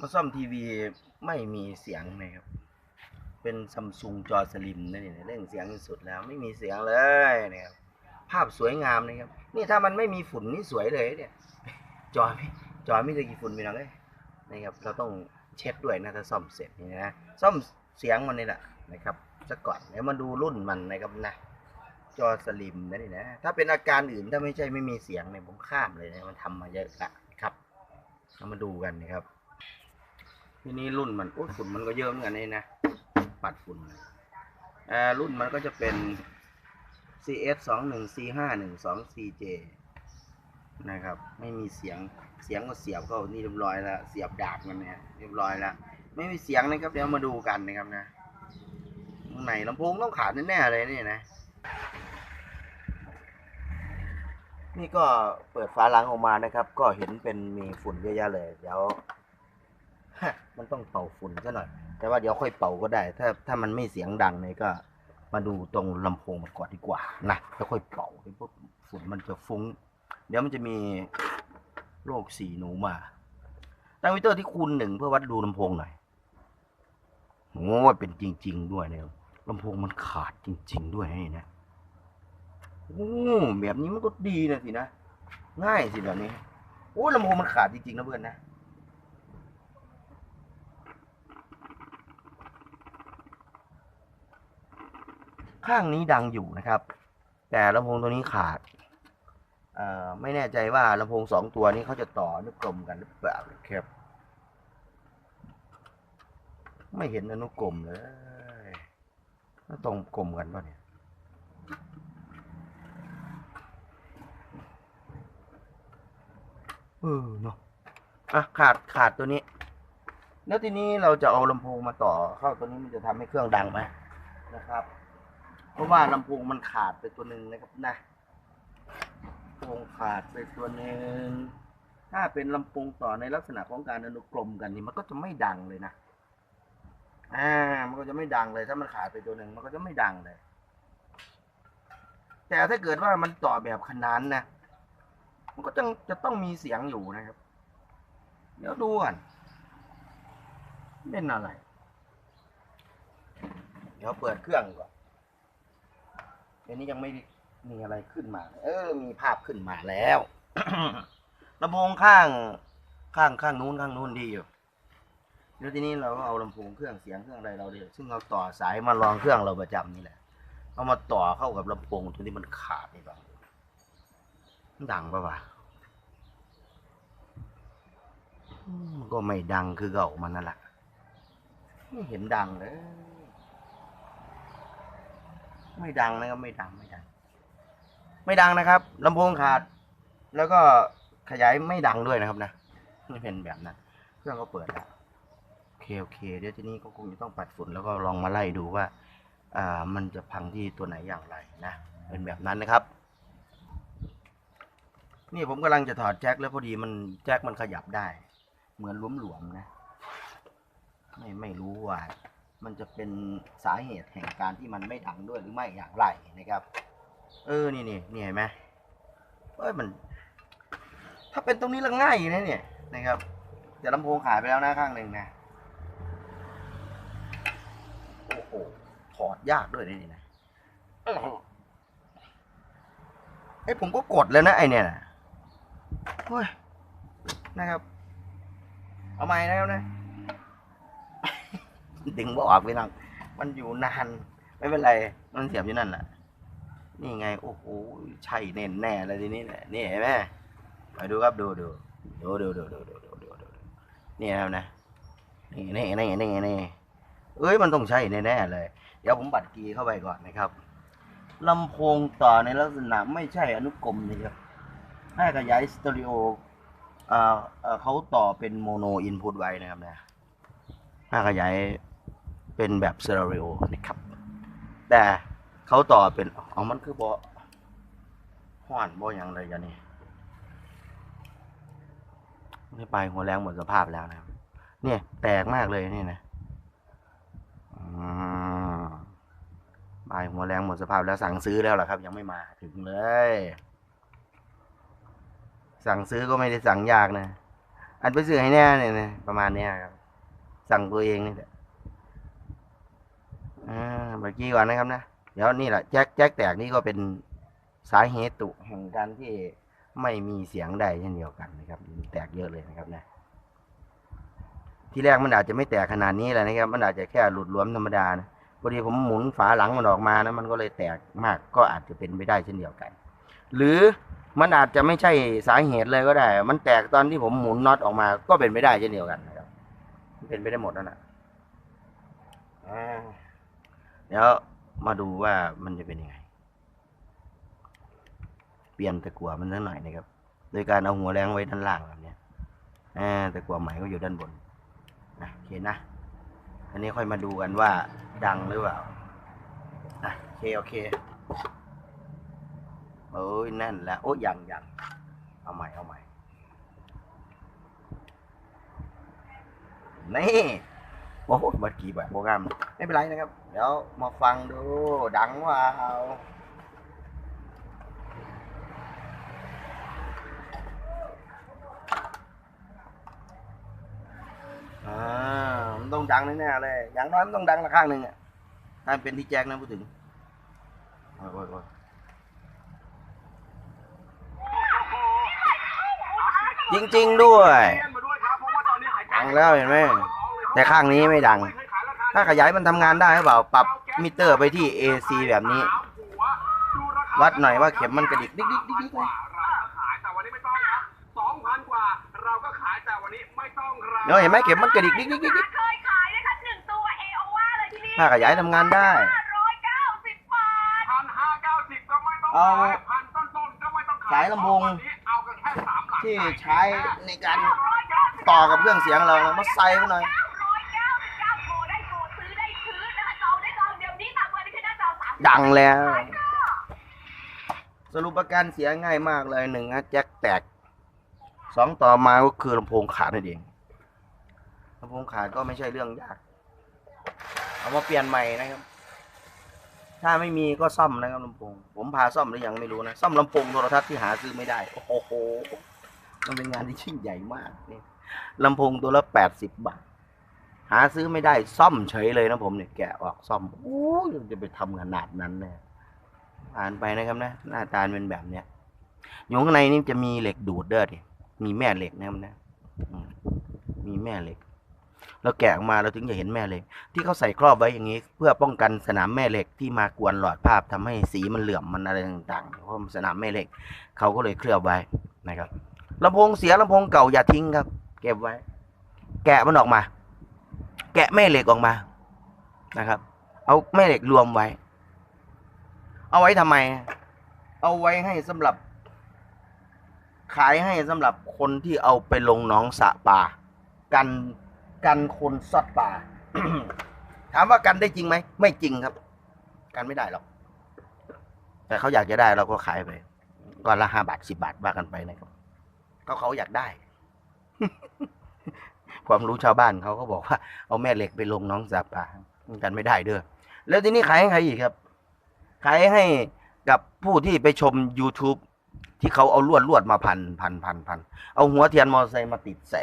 มาซ่อมทีวีไม่มีเสียงนะครับ เป็นซัมซุงจอสลิมนั่นเองเร่งเสียงที่สุดแล้ว ไม่มีเสียงเลยนะครับ ภาพสวยงามนะครับ นี่ถ้ามันไม่มีฝุ่นนี่สวยเลยเนี่ยจอไม่จอไม่ได้กี่ฝุ่นไปหรอกเลยนะครับ เราต้องเช็ดด้วยนะถ้าซ่อมเสร็จนี่นะซ่อมเสียงมันนี่แหละนะครับจะก่อนแล้วมาดูรุ่นมันนะครับนะจอสลิมนะนี่นะ ถ้าเป็นอาการอื่นถ้าไม่ใช่ไม่มีเสียงเนี่ยผมข้ามเลยนะมันทำมาเยอะละครับเรามาดูกันนะครับ ทีนี้รุ่นมันโอ้ฝุ่นมันก็เยอะเหมือนกันนี่นะปัดฝุ่นอ่ารุ่นมันก็จะเป็น CS 2 1 C 5 1 2 CJ นะครับ ไม่มีเสียงเสียงก็เสียบเข้านี่เรียบร้อยแล้ว เสียบดาบมันเนี่ยเรียบร้อยแล้ว ไม่มีเสียงนะครับเดี๋ยวมาดูกันนะครับนะข้างในลำโพงต้องขาดแน่ๆเลยนี่นะ นี่ก็เปิดฝาหลังออกมานะครับ ก็เห็นเป็นมีฝุ่นเยอะแยะเลย เดี๋ยว มันต้องเป่าฝุ่นซะหน่อย แต่ว่าเดี๋ยวค่อยเป่าก็ได้ ถ้าถ้ามันไม่เสียงดังเนี่ยก็ มาดูตรงลำโพงมันก่อนดีกว่านะแล้วค่อยเป่าเดี๋ยวฝุ่นมันจะฟุ้ง เดี๋ยวมันจะมีโรคสีหนูมา ตั้งมิเตอร์ที่คูณหนึ่งเพื่อวัดดูลำโพงหน่อยโอ้เป็นจริง ๆ ด้วยเนี่ยลำโพงมันขาดจริง ๆ ด้วยนี่นะโอ้แบบนี้มันก็ดีนะสินะ ง่ายสิแบบนี้ โอ้ลำโพงมันขาดจริง ๆ นะเพื่อนนะ ข้างนี้ดังอยู่นะครับ แต่ลำโพงตัวนี้ขาดไม่แน่ใจว่าลำโพงสองตัวนี้เขาจะต่ออนุกรมกันหรือเปล่าครับ ไม่เห็นอนุกรมเลยแล้วตรงกลมกันป่ะเนี่ยเออเนาะอะขาดขาดตัวนี้ แล้วทีนี้เราจะเอาลำโพงมาต่อเข้าตัวนี้มันจะทำให้เครื่องดังไหมนะครับ เพราะว่าลำโพงมันขาดไปตัวหนึ่งนะครับนะลำโพงขาดไปตัวหนึ่งถ้าเป็นลำโพงต่อในลักษณะของการอนุกรมกันนี่มันก็จะไม่ดังเลยนะอ่ามันก็จะไม่ดังเลยถ้ามันขาดไปตัวหนึ่งมันก็จะไม่ดังเลย แต่ถ้าเกิดว่ามันต่อแบบขนานนะมันก็จะจะต้องมีเสียงอยู่นะครับ เดี๋ยวดูก่อนเป็นอะไร เดี๋ยวเปิดเครื่องก่อน ดี๋ยวนี้ยังไม่มีอะไรขึ้นมา เออ มีภาพขึ้นมาแล้วลำโพงข้างข้างข้างนู้นข้างนู้นดีอยู่แล้วทีนี้เราก็เอาลำโพงเครื่องเสียงเครื่องอะไรเราเดียวซึ่งเราต่อสายมาลองเครื่องเราประจำนี่แหละ เอามาต่อเข้ากับลำโพงตัวที่มันขาดนี่บ้างดังปะวะก็ไม่ดังคือเก่ามันนั่นแหละไม่เห็นดังเลย ไม่ดังนะครับ ไม่ดังไม่ดัง ไม่ดังนะครับลำโพงขาด แล้วก็ขยายไม่ดังด้วยนะครับนะไม่เป็นแบบนั้นเครื่องก็เปิดแล้วโอเคโอเค เดี๋ยวทีนี้ก็คงจะต้องปัดฝุ่นแล้วก็ลองมาไล่ดูว่า อ่า มันจะพังที่ตัวไหนอย่างไรนะเป็นแบบนั้นนะครับ นี่ผมกำลังจะถอดแจ็คแล้วพอดีมันแจ็คมันขยับได้ เหมือนหลวมๆนะ ไม่ไม่รู้ว่า มันจะเป็นสาเหตุแห่งการที่มันไม่ดังด้วยหรือไม่อย่างไรนะครับ เออนี่นี่นี่เห็นไหมเอ้ยมัน ถ้าเป็นตรงนี้ละง่ายนะเนี่ยนะครับแต่ลำโพงขายไปแล้วนะข้างหนึ่งนะโอ้โหถอดยากด้วยนี่นะไอ้ผมก็กดแล้วนะไอเนี่ยนะเฮ้ยนะครับ เอาใหม่แล้วนะ ดึงบ่ออกไปนังมันอยู่นาน ไม่เป็นไรมันเสียบอยู่นั่นแหละนี่ไงโอ้โหใช่แน่แน่เลยทีนี้แหละนี่เห็นไหมมาดูครับดูดูดูดูดูดูดูดูดูดูนี่ครับนะนี่นี่นี่นี่นี่เอ้ยมันต้องใช่แน่ๆเลย เดี๋ยวผมบัดกีเข้าไปก่อนนะครับลำโพงต่อในลักษณะไม่ใช่อนุกรมนะครับให้ขยายสเตอริโออ่าเอ่อเขาต่อเป็นโมโนอินพุตไว้นะครับนะให้ขยาย เป็นแบบเตอริโอนะครับ แต่เขาต่อเป็นเอามันคือบอห้อนบออย่างไรอย่างนี้ไม่ไปหัวแรงหมดสภาพแล้วนะครับ เนี่ยแตกมากเลยนี่นะอืมบายหัวแรงหมดสภาพแล้วสั่งซื้อแล้วล่ะครับ ยังไม่มาถึงเลย สั่งซื้อก็ไม่ได้สั่งยากนะ อันไปซื้อให้แน่เนี่ยนะประมาณเนี้ยครับ สั่งตัวเองนี่แหละ อ่าเมื่อกี้ก่อนนะครับนะเดี๋ยวนี่แหละแจ็คแจ็คแตกนี่ก็เป็นสาเหตุแห่งการที่ไม่มีเสียงใดเช่นเดียวกันนะครับแตกเยอะเลยนะครับนะที่แรกมันอาจจะไม่แตกขนาดนี้แหละนะครับ มันอาจจะแค่หลุดหลวมธรรมดานะพอดีผมหมุนฝาหลังมันออกมานะมันก็เลยแตกมากก็อาจจะเป็นไปได้เช่นเดียวกัน หรือมันอาจจะไม่ใช่สาเหตุเลยก็ได้ มันแตกตอนที่ผมหมุนน็อตออกมา ก็เป็นไปได้เช่นเดียวกันนะครับเป็นไปได้หมดนั่นแหละอ่า เดี๋ยวมาดูว่ามันจะเป็นยังไง เปลี่ยนตะกั่วมันสักหน่อยนะครับ โดยการเอาหัวแรงไว้ด้านล่างแบบเนี้ยตะกั่วใหม่ก็อยู่ด้านบนนะโอเคนะ อันนี้ค่อยมาดูกันว่าดังหรือเปล่าอะโอเคโอเคโอ้ยแน่นแล้วโอ้ยยังยังเอาใหม่เอาใหม่นี่โอ้โหเมื่อกี้แบบโปรแกรมไม่เป็นไรนะครับ เดี๋ยวมาฟังดู ดังว่าอ่ามันต้องดังแน่ๆเลย อย่างน้อยมันต้องดังละข้างหนึ่งอะถ้าเป็นที่แจ็คนะพูดถึงโอ้ยโอ้ยโอ้ยจริง ๆ ด้วย ดังแล้วเห็นไหม แต่ข้างนี้ไม่ดัง ถ้าขยายมันทำงานได้หรือเปล่า ปรับมิเตอร์ไปที่ AC แบบนี้ วัดหน่อยว่าเข็มมันกระดิกดิ๊กดิ๊กดิ๊กดิ๊กเลยขายแต่วันนี้ไม่ต้องครับสองพันกว่าเราก็ขายแต่วันนี้ไม่ต้องครับเดี๋ยวเห็นไหมเข็มมันกระดิกดิ๊กดิ๊กดิ๊กดิ๊กเคยขายนะคะหนึ่งตัวเอโอวาเลยที่นี่ถ้าขยายทำงานได้ ห้าร้อยเก้าสิบบาทพันห้าเก้าสิบก็ไม่ต้องเอาขายพันต้นต้นก็ไม่ต้องขายสายลำโพงวันนี้เอากันแค่สามหลักที่ใช้ในการต่อกับเครื่องเสียงเราเรามาใส่ไปหน่อย ดังแล้ว สรุปประกันเสียง่ายมากเลยหนึ่งนะแจ็คแตกสองต่อมาก็คือลำโพงขาดนั่นเองลำโพงขาดก็ไม่ใช่เรื่องยาก เอามาเปลี่ยนใหม่นะครับ ถ้าไม่มีก็ซ่อมนะครับลำโพง ผมพาซ่อมหรือยังไม่รู้นะ ซ่อมลำโพงโทรทัศน์ที่หาซื้อไม่ได้ โอ้โห มันเป็นงานที่ยิ่งใหญ่มากนี่ลำโพงตัวละแปดสิบบาท หาซื้อไม่ได้ซ่อมเฉยเลยนะผมเนี่ยแกะออกซ่อมโอ้ยจะไปทำขนาดนั้นเนี่ยผ่านไปนะครับนะ หน้าตาเป็นแบบเนี้ยอยู่ข้างในนี่จะมีเหล็กดูดเด้อดิมีแม่เหล็กนะครับนะมีแม่เหล็กเราแกะออกมาเราถึงจะเห็นแม่เหล็ก ที่เขาใส่ครอบไว้อย่างนี้ เพื่อป้องกันสนามแม่เหล็กที่มากวนหลอดภาพทำให้สีมันเหลื่อมมันอะไรต่างๆเพราะสนามแม่เหล็ก เขาก็เลยเคลือบไว้นะครับลำโพงเสียลำโพงเก่าอย่าทิ้งครับ เก็บไว้ แกะมันออกมา แกะแม่เหล็กออกมานะครับ เอาแม่เหล็กรวมไว้ เอาไว้ทำไม เอาไว้ให้สำหรับ ขายให้สำหรับคนที่เอาไปลงน้องสระป่า กันกันคนซัดป่า ถามว่ากันได้จริงไหมไม่จริงครับ กันไม่ได้หรอก แต่เขาอยากจะได้เราก็ขายไปก้อนละห้าบาทสิบาทว่ากันไปนะครับก็เขาอยากได้ ความรู้ชาวบ้านเขาก็บอกว่าเอาแม่เหล็กไปลงน้องสระป่ากันไม่ได้เด้อแล้วทีนี้ขายให้ใครอีกครับ ขายให้กับผู้ที่ไปชม YouTube ที่เขาเอาลวดลวดมาพันพันพันพันเอาหัวเทียนมอเตอร์ไซค์มาติดใส่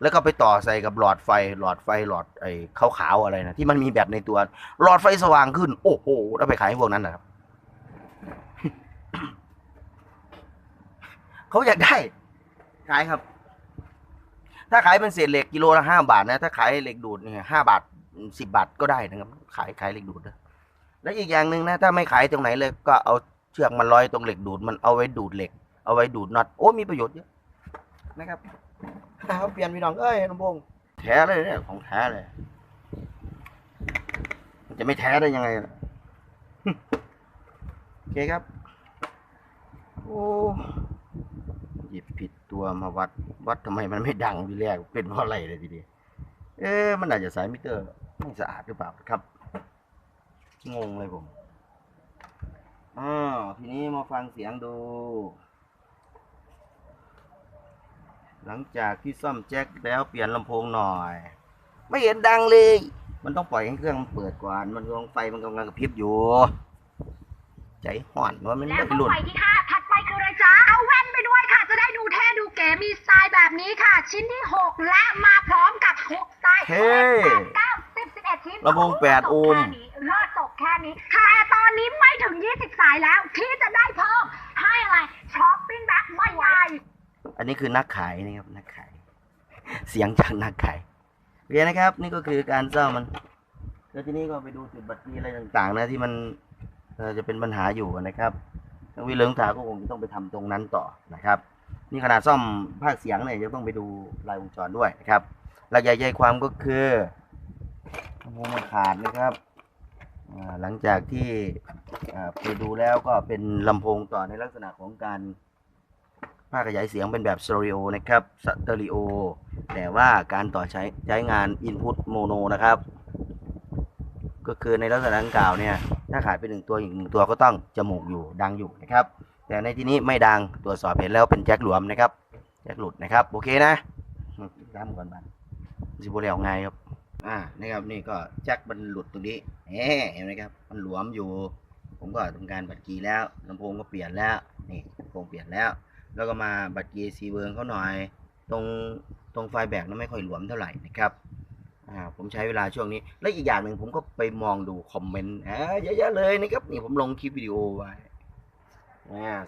แล้วก็ไปต่อใส่กับหลอดไฟหลอดไฟหลอดไอ้ขาวๆอะไรนะที่มันมีแบตในตัว หลอดไฟสว่างขึ้น โอ้โหแล้วไปขายให้พวกนั้นนะครับเขาอยากได้ขายครับ ถ้าขายเป็นเศษเหล็กกิโลละห้าบาทนะ ถ้าขายเหล็กดูดเนี่ยห้าบาทสิบบาทก็ได้นะครับ ขายขายเหล็กดูดนะแล้วอีกอย่างหนึ่งนะ ถ้าไม่ขายตรงไหนเลย ก็เอาเชือกมาร้อยตรงเหล็กดูด มันเอาไว้ดูดเหล็ก เอาไว้ดูดน็อต โอ้ มีประโยชน์เยอะนะครับเอาเปลี่ยนพี่น้องเอ้ยน้องพงษ์แท้เลยเนี่ยของแท้เลย มันจะไม่แท้ได้ยังไงโอเคครับ โอ้หยิบผิด ตัวมาวัด วัดทำไมมันไม่ดังทีแรกเป็นเพราะอะไรเลยทีเดียวเอ๊ะมันอาจจะสายมิเตอร์ไม่สะอาดหรือเปล่าครับ งงเลยผมอ้าวทีนี้มาฟังเสียงดู หลังจากที่ซ่อมแจ็คแล้วเปลี่ยนลำโพงหน่อย ไม่เห็นดังเลย มันต้องปล่อยให้เครื่องมันเปิดก่อน มันกำลังไฟมันกำลังกระพริบอยู่ ใจห่อนว่ามันแล้วไม่ก็หลุดไ๋มีสไตล์แบบนี้ค่ะ ชิ้นที่ 6 และมาพร้อมกับ6สไตล์เท่แปดเก้าสิบสิบเอ็ดชิ้นลำโพงแปดโอห์ม เลิศตกแค่นี้แต่ตอนนี้ไม่ถึง 20 สายแล้ว ที่จะได้เพิ่มให้อะไรช้อปปิ้งแบ็คไม่ไหว อันนี้คือนักขายนะครับนักขาย เสียงจากนักขายเอเยนะครับ นี่ก็คือการซ่อมมันแล้วที่นี่ก็ไปดูจุดบัตรนี้อะไรต่างๆ นะที่มันจะเป็นปัญหาอยู่นะครับทางวิเลิงถาก็คงจะต้องไปทำตรงนั้นต่อนะครับ นี่ขนาดซ่อมภาคเสียงเนี่ยยังต้องไปดูลายวงจรด้วยนะครับหลักใหญ่ใจความก็คือลำโพงมันขาดนะครับหลังจากที่ไปดูแล้วก็เป็นลำโพงต่อในลักษณะของการภาคขยายเสียงเป็นแบบสเตอริโอนะครับสเตอริโอแต่ว่าการต่อใช้ใช้งาน Input Mono นะครับ ก็คือในลักษณะดังกล่าวเนี่ย ถ้าขาดไปหนึ่งตัวอีกหนึ่งตัวก็ต้องจมูกอยู่ดังอยู่นะครับ แต่ในที่นี้ไม่ดังตรวจสอบเห็นแล้วเป็นแจ็คหลวมนะครับแจ็คหลุดนะครับโอเคนะทำก่อนบ้านสิบุเรียวไงครับอ่านะครับนี่ก็แจ็คมันหลุดตรงนี้เอ๊เห็นไหมครับมันหลวมอยู่ ผมก็ทำการบัดกีแล้วลำโพงก็เปลี่ยนแล้วนี่ลำโพงเปลี่ยนแล้ว แล้วก็มาบัตร GAC เวิร์งเขาหน่อย ตรงตรงไฟแบกนั้นไม่ค่อยหลวมเท่าไหร่นะครับอ่าผมใช้เวลาช่วงนี้ และอีกอย่างหนึ่งผมก็ไปมองดูคอมเมนต์อ่าเยอะๆเลยนะครับนี่ผมลงคลิปวิดีโอไว้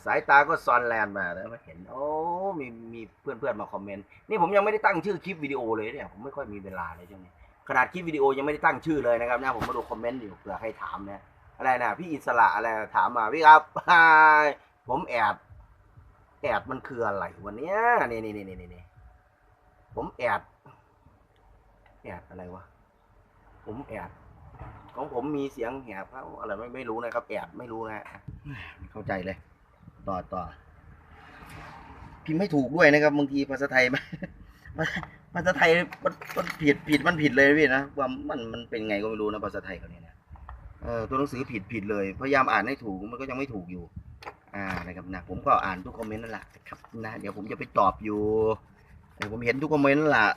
สายตาก็ซอนแลนมาแล้วมาเห็น โอ้มีมีเพื่อนๆมาคอมเมนต์นี่ผมยังไม่ได้ตั้งชื่อคลิปวิดีโอเลยเนี่ยผมไม่ค่อยมีเวลาเลยช่วงนี้ขนาดคลิปวิดีโอยังไม่ได้ตั้งชื่อเลยนะครับนะผมมาดูคอมเมนต์อยู่เผื่อใครถามนะอะไรนะพี่อิสระอะไรถามมาพี่ครับผมแอบแอดมันคืออะไรวันเนี้ยนี่นี่นี่นี่นี่ผมแอดแอดอะไรวะผมแอด ของผมมีเสียงแหบเขาอะไรไม่ไม่รู้นะครับแอดไม่รู้นะฮะไม่เข้าใจเลย ต่อต่อพิมพ์ไม่ถูกด้วยนะครับบางทีภาษาไทยมันภาษาไทยมันมันผิดผิดมันผิดเลยพี่นะว่ามันมันเป็นไงก็ไม่รู้นะภาษาไทยเขาเนี่ยนะเออตัวหนังสือผิดผิดเลย พยายามอ่านให้ถูกมันก็ยังไม่ถูกอยู่ อ่านะครับนะผมก็อ่านทุกคอมเมนต์นั่นแหละครับนะเดี๋ยวผมจะไปตอบอยู่เดี๋ยวผมเห็นทุกคอมเมนต์นั่นแหละ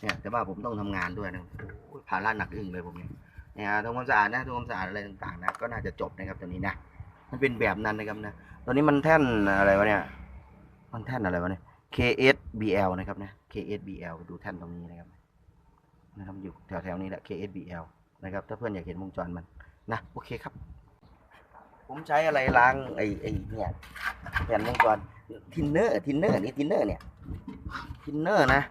เนี่ยแต่ว่าผมต้องทำงานด้วยนะภาระหนักอึ้งเลยผมเนี่ย เนี่ยทำความสะอาดนะทำความสะอาดอะไรต่างๆนะก็น่าจะจบนะครับตอนนี้นะมันเป็นแบบนั้นนะครับนะตอนนี้มันแท่นอะไรวะเนี่ยมันแท่นอะไรวะเนี่ย KSBL นะครับนะ KSBL ดูแท่นตรงนี้นะครับนะครับอยู่แถวๆนี้แหละ KSBL นะครับถ้าเพื่อนอยากเห็นวงจรมันนะโอเคครับ ผมใช้อะไรล้างไอ้ไอ้เนี่ยแผ่นวงจรทินเนอร์ทินเนอร์นี่ทินเนอร์เนี่ยทินเนอร์นะ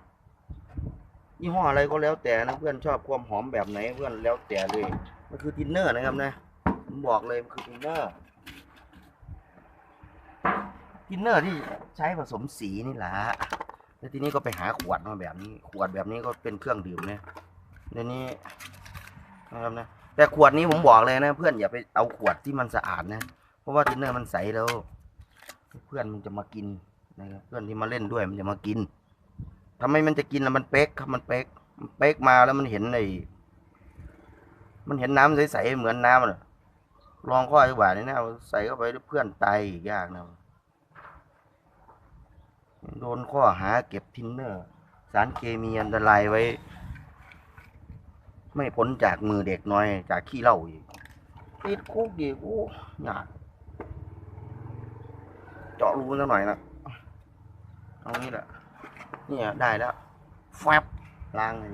ยี่ห้ออะไรก็แล้วแต่นะเพื่อนชอบความหอมแบบไหนเพื่อนแล้วแต่เลย มันคือทินเนอร์นะครับนะผมบอกเลยมันคือทินเนอร์ทินเนอร์ที่ใช้ผสมสีนี่แหละแล้วทีนี้ก็ไปหาขวดมาแบบนี้ ขวดแบบนี้ก็เป็นเครื่องดื่มเนี่ยเดี๋ยวนี้นะครับนะ แต่ขวดนี้ผมบอกเลยนะ เพื่อนอย่าไปเอาขวดที่มันสะอาดนะ เพราะว่าทินเนอร์มันใสแล้ว เพื่อนมันจะมากินนะครับเพื่อนที่มาเล่นด้วยมันจะมากิน ทำไมมันจะกินแล้วมันเป๊กครับมันเป๊กมันเป๊กมาแล้วมันเห็นไอ้มันเห็นน้ำใสๆเหมือนน้ำเลยลองข้อดีกว่านี่นะใส่เข้าไปเพื่อนตายอีกยากนะโดนข้อหาเก็บทินเนอร์ สารเคมีอันตรายไว้ ไม่พ้นจากมือเด็กน้อย จากขี้เหล้าอีกติดคุกอีกโอ้ยากเจาะรูสักหน่อยนะเอางี้แหละ เนี่ยได้แล้วแฟบล้างเลย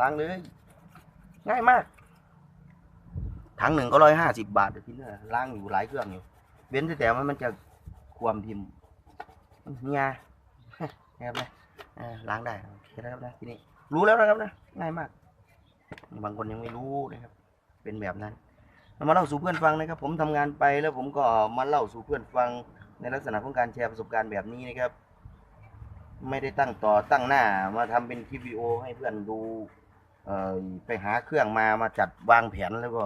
ล้างเลย ง่ายมาก ถังหนึ่งก็ร้อยห้าสิบบาทเดี๋ยวที่เนี่ยล้างอยู่หลายเครื่องอยู่ เว้นแต่ว่ามันจะความพิมพ์มันเฮียนะครับนะอ่าล้างได้โอเคแล้วครับนะทีนี้รู้แล้วนะครับนะง่ายมาก บางคนยังไม่รู้นะครับ เป็นแบบนั้นมาเล่าสู่เพื่อนฟังนะครับ ผมทำงานไปแล้วผมก็มาเล่าสู่เพื่อนฟังในลักษณะของการแชร์ประสบการณ์แบบนี้นะครับ ไม่ได้ตั้งต่อตั้งหน้า มาทำเป็นคลิปวิดีโอให้เพื่อนดู เอ่อไปหาเครื่องมามาจัดวางแผนแล้วก็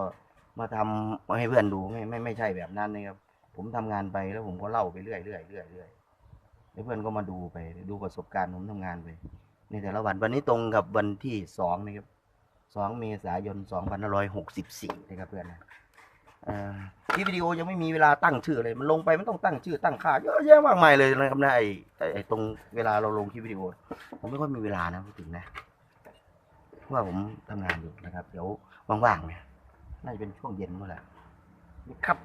มาทำให้เพื่อนดูไม่ไม่ไม่ใช่แบบนั้นนะครับ ผมทำงานไปแล้วผมก็เล่าไปเรื่อยเรื่อยเรื่อยเรื่อยแล้วเพื่อนก็มาดูไปดูประสบการณ์ผมทำงานไปในแต่ละวันวันนี้ตรงกับวันที่สองนะครับสองเมษายนสองพันร้อยหกสิบสี่นะครับเพื่อนนะ คลิปวิดีโอยังไม่มีเวลาตั้งชื่อเลย มันลงไปมันต้องตั้งชื่อตั้งค่าเยอะแยะมากมายเลยนะครับนะไอ้ไอ้ไอตรงเวลาเราลงคลิปวิดีโอผมไม่ค่อยมีเวลานะพูดถึงนะเพราะว่าผมทำงานอยู่นะครับ เดี๋ยวว่างๆเนี่ยน่าจะเป็นช่วงเย็นเมื่อไหร่ครับ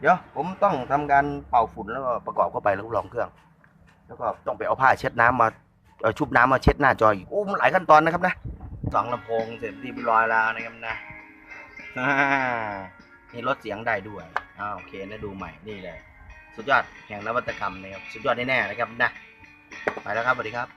เดี๋ยวผมต้องทำการเป่าฝุ่นแล้วก็ประกอบเข้าไปแล้วก็ลองเครื่อง แล้วก็ต้องไปเอาผ้าเช็ดน้ำมาเอาชุบน้ำมาเช็ดหน้าจออีกโอ้มันหลายขั้นตอนนะครับนะสองลำโพงเสร็จเรียบร้อยแล้วนะครับนะ นี่ลดเสียงได้ด้วยอ้าวโอเคนะดูใหม่นี่เลย สุดยอดแห่งนวัตกรรมนะครับ สุดยอดแน่ๆนะครับนะไปแล้วครับสวัสดีครับ